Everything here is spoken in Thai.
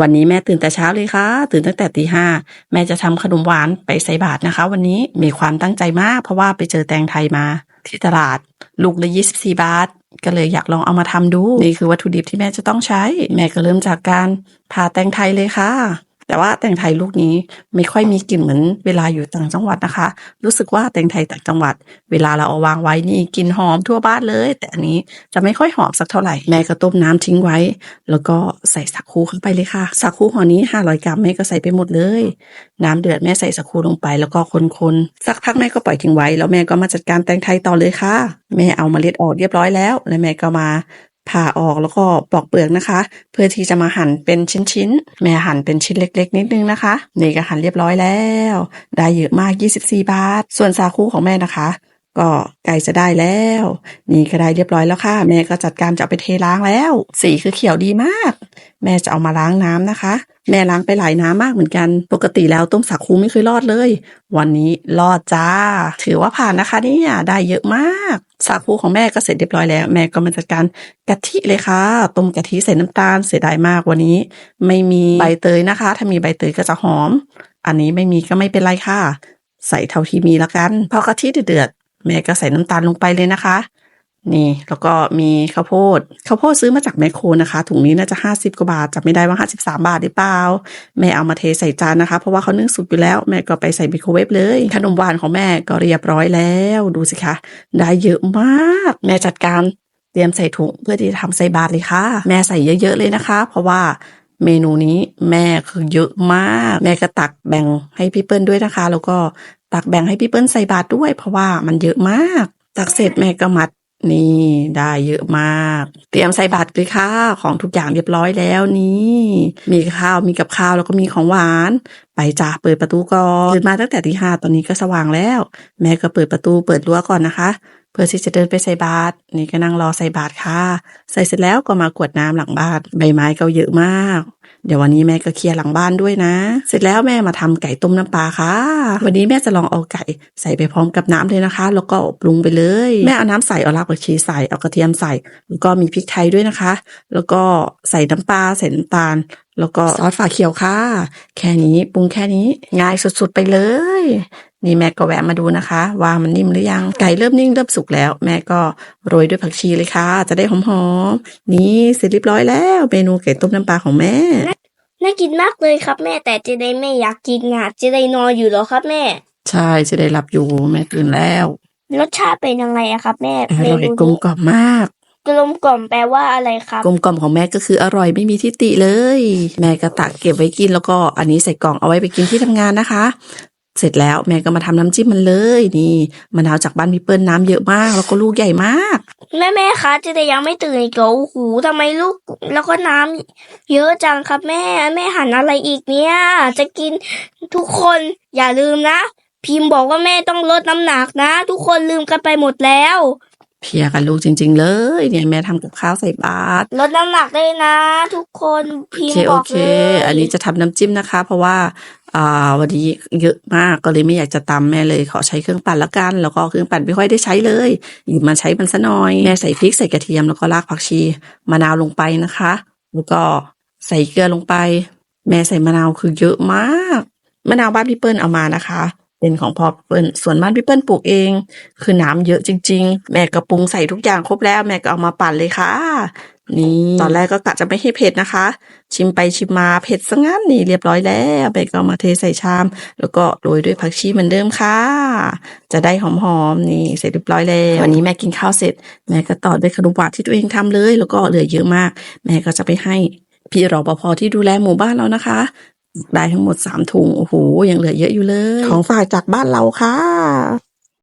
วันนี้แม่ตื่นแต่เช้าเลยค่ะ ตื่นตั้งแต่ตีห้าแม่จะทำขนมหวานไปใส่บาตรนะคะ วันนี้มีความตั้งใจมาก เพราะว่าไปเจอแตงไทยมาที่ตลาด ลูกละยี่สิบสี่บาท ก็เลยอยากลองเอามาทำดู นี่คือวัตถุดิบที่แม่จะต้องใช้ แม่ก็เริ่มจากการผ่าแตงไทยเลยค่ะ แต่ว่าแตงไทยลูกนี้ไม่ค่อยมีกลิ่นเหมือนเวลาอยู่ต่างจังหวัดนะคะ รู้สึกว่าแตงไทยต่างจังหวัด เวลาเราเอาวางไว้นี่กลิ่นหอมทั่วบ้านเลย แต่อันนี้จะไม่ค่อยหอมสักเท่าไหร่แม่ก็ต้มน้ำทิ้งไว้ แล้วก็ใส่สักคูเข้าไปเลยค่ะสักคูห่อนี้500กรัมแม่ก็ใส่ไปหมดเลย น้ำเดือดแม่ใส่สักคูลงไป แล้วก็คนๆสักพักแม่ก็ปล่อยทิ้งไว้ แล้วแม่ก็มาจัดการแตงไทยต่อเลยค่ะแม่เอาเล็ดออกเรียบร้อยแล้ว แล้วแม่ก็มา ผ่าออกแล้วก็ปอกเปลือกนะคะ เพื่อที่จะมาหั่นเป็นชิ้นๆ แม่หั่นเป็นชิ้นเล็ก ๆ นิดนึงนะคะ นี่ก็หั่นเรียบร้อยแล้ว ได้เยอะมาก 24 บาท ส่วนสาคูของแม่นะคะ ก็ไก่จะได้แล้ว นี่ก็ได้เรียบร้อยแล้วค่ะ แม่ก็จัดการจะเอาไปเทล้างแล้ว สีคือเขียวดีมาก แม่จะเอามาล้างน้ำนะคะ แม่ล้างไปหลายน้ำมากเหมือนกัน ปกติแล้วต้มสาคูไม่เคยรอดเลย วันนี้รอดจ้า ถือว่าผ่านนะคะเนี่ยได้เยอะมากสาคูของแม่ก็เสร็จเรียบร้อยแล้ว แม่ก็มาจัดการกะทิเลยค่ะต้มกะทิใส่น้ำตาลเสียดายมากวันนี้ ไม่มีใบเตยนะคะ ถ้ามีใบเตยก็จะหอม อันนี้ไม่มีก็ไม่เป็นไรค่ะ ใส่เท่าที่มีละกันพอกะทิเดือด แม่ก็ใส่น้ำตาลลงไปเลยนะคะ นี่แล้วก็มีข้าวโพดข้าวโพดซื้อมาจากแมคโครนะคะ ถุงนี้น่าจะห้าสิบกว่าบาทจำไม่ได้ว่าห้าสิบสามบาทหรือเปล่า แม่เอามาเทใส่จานนะคะ เพราะว่าเขานึ่งสุกอยู่แล้ว แม่ก็ไปใส่ไมโครเวฟเลยขนมหวานของแม่ก็เรียบร้อยแล้วดูสิคะ ได้เยอะมาก แม่จัดการเตรียมใส่ถุงเพื่อที่จะทำใส่บาตรเลยค่ะ แม่ใส่เยอะๆเลยนะคะ เพราะว่าเมนูนี้แม่คือเยอะมาก แม่ก็ตักแบ่งให้พี่เปิ้ลด้วยนะคะ แล้วก็ ตักแบ่งให้พี่เปิ้ลใส่บาตรด้วย เพราะว่ามันเยอะมาก ตักเสร็จแม่ก็มัดนี่ได้เยอะมาก เตรียมใส่บาตรเลยค่ะ ของทุกอย่างเรียบร้อยแล้วนี่ มีข้าวมีกับข้าวแล้วก็มีของหวาน ไปจ้าเปิดประตูก่อนตื่นมาตั้งแต่ตีห้าตอนนี้ก็สว่างแล้ว แม่ก็เปิดประตูเปิดรั้วก่อนนะคะ เพื่อที่จะเดินไปใส่บาตรนี่ก็นั่งรอใส่บาตรค่ะ ใส่เสร็จแล้วก็มากวดน้ำหลังบ้านใบไม้ก็เยอะมาก เดี๋ยววันนี้แม่ก็เคลียร์หลังบ้านด้วยนะ เสร็จแล้วแม่มาทำไก่ต้มน้ำปลาค่ะ วันนี้แม่จะลองเอาไก่ใส่ไปพร้อมกับน้ำเลยนะคะ แล้วก็ปรุงไปเลย แม่เอาน้ำใส่เอาลากผักชีใส่เอากระเทียมใส่แล้วก็มีพริกไทยด้วยนะคะ แล้วก็ใส่น้ำปลาใส่น้ำตาล แล้วก็ซอสฝาเขียวค่ะ แค่นี้ปรุงแค่นี้ ง่ายสุดๆไปเลย นี่แม่ก็แวะมาดูนะคะ ว่ามันนิ่มหรือยัง ไก่เริ่มนิ่มเริ่มสุกแล้ว แม่ก็โรยด้วยผักชีเลยค่ะ จะได้หอมๆนี่เสร็จเรียบร้อยแล้ว เมนูไก่ต้มน้ำปลาของแม่ น่ากินมากเลยครับแม่แต่เจไดไม่อยากกินอะเจไดนอนอยู่เหรอครับแม่ ใช่จะได้รับอยู่แม่ตื่นแล้ว รสชาติเป็นยังไงอะครับแม่อเมร่อยนูกลมนี้กล่อมมาก กลมกล่อมแปลว่าอะไรครับ กลมกล่อมของแม่ก็คืออร่อยไม่มีที่ติเลย แม่ก็ตักเก็บไว้กินแล้วก็อันนี้ใส่กล่องเอาไว้ไปกินที่ทำงานนะคะ เสร็จแล้วแม่ก็มาทำน้ำจิ้มมันเลยนี่มะนาวจากบ้านพี่เปิ้ลน้ำเยอะมาก แล้วก็ลูกใหญ่มาก แม่แม่คะเจไดยังไม่ตื่นอีกเหรอโอ้โหทำไมลูก แล้วก็น้ำเยอะจังครับแม่ แม่หันอะไรอีกเนี่ย จะกินทุกคนอย่าลืมนะ พิมพ์บอกว่าแม่ต้องลดน้ำหนักนะ ทุกคนลืมกันไปหมดแล้ว เพลียกับลูกจริง ๆ เลย เนี่ยแม่ทำกับข้าวใส่บาตรลดน้ำหนักได้นะ ทุกคนโอพิมเคพ์บโออกเค เลยอันนี้จะทำน้ำจิ้มนะคะ เพราะว่าอ่าวันนี้เยอะมากก็เลยไม่อยากจะตำแม่เลยขอใช้เครื่องปั่นละกัน แล้วก็เครื่องปั่นไม่ค่อยได้ใช้เลยหยิบมาใช้มันซะหน่อยแม่ใส่พริกใส่กระเทียมแล้วก็รากผักชีมะนาวลงไปนะคะ แล้วก็ใส่เกลือลงไป แม่ใส่มะนาวคือเยอะมากมะนาวบ้านพี่เปิ้ลเอามานะคะ เป็นของพ่อพี่เปิ้ลส่วนบ้านพี่เปิ้ลปลูกเอง คือน้ำเยอะจริง ๆ แม่ก็ปรุงใส่ทุกอย่างครบแล้ว แม่ก็เอามาปั่นเลยค่ะ นี่ตอนแรกก็กะจะไม่ให้เผ็ดนะคะ ชิมไปชิมมาเผ็ดซะงั้นนี่เรียบร้อยแล้วแม่ก็เอามาเทใส่ชาม แล้วก็โรยด้วยผักชีเหมือนเดิมค่ะ จะได้หอมๆนี่เสร็จเรียบร้อยแล้ววันนี้แม่กินข้าวเสร็จ แม่ก็ต่อด้วยขนมหวานที่ตัวเองทำเลย แล้วก็เหลือเยอะมาก แม่ก็จะไปให้พี่รปภที่ดูแลหมู่บ้านเรานะคะ ได้ทั้งหมดสามถุง โอ้โห ยังเหลือเยอะอยู่เลย ของฝากจากบ้านเราค่ะ